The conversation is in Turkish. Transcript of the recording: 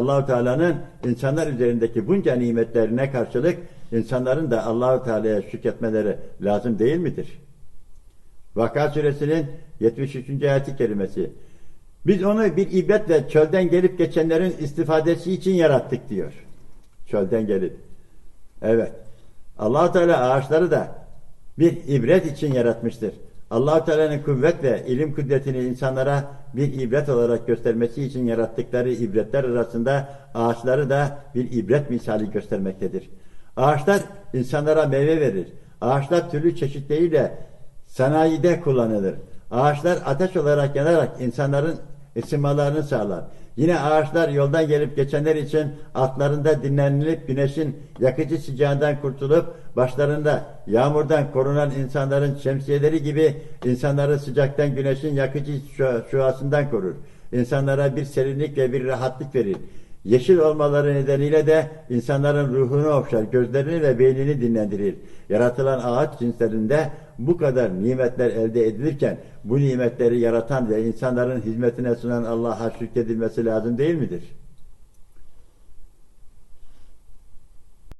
Allahu Teala'nın insanlar üzerindeki bunca nimetlerine karşılık insanların da Allahu Teala'ya şükretmeleri lazım değil midir? Vaka suresinin 73. ayeti kerimesi. Biz onu bir ibretle çölden gelip geçenlerin istifadesi için yarattık diyor. Çölden gelip. Evet. allah Teala ağaçları da bir ibret için yaratmıştır. Allah Teala'nın kuvvet ve ilim kudretini insanlara bir ibret olarak göstermesi için yarattıkları ibretler arasında ağaçları da bir ibret misali göstermektedir. Ağaçlar insanlara meyve verir. Ağaçlar türlü çeşitleriyle sanayide kullanılır. Ağaçlar ateş olarak yanarak insanların ısınmalarını sağlar. Yine ağaçlar yoldan gelip geçenler için altlarında dinlenilip güneşin yakıcı sıcağından kurtulup başlarında yağmurdan korunan insanların şemsiyeleri gibi insanları sıcaktan güneşin yakıcı şu- şuasından korur. İnsanlara bir serinlik ve bir rahatlık verir. Yeşil olmaları nedeniyle de insanların ruhunu okşar, gözlerini ve beynini dinlendirir. Yaratılan ağaç cinslerinde bu kadar nimetler elde edilirken bu nimetleri yaratan ve insanların hizmetine sunan Allah'a şükredilmesi lazım değil midir?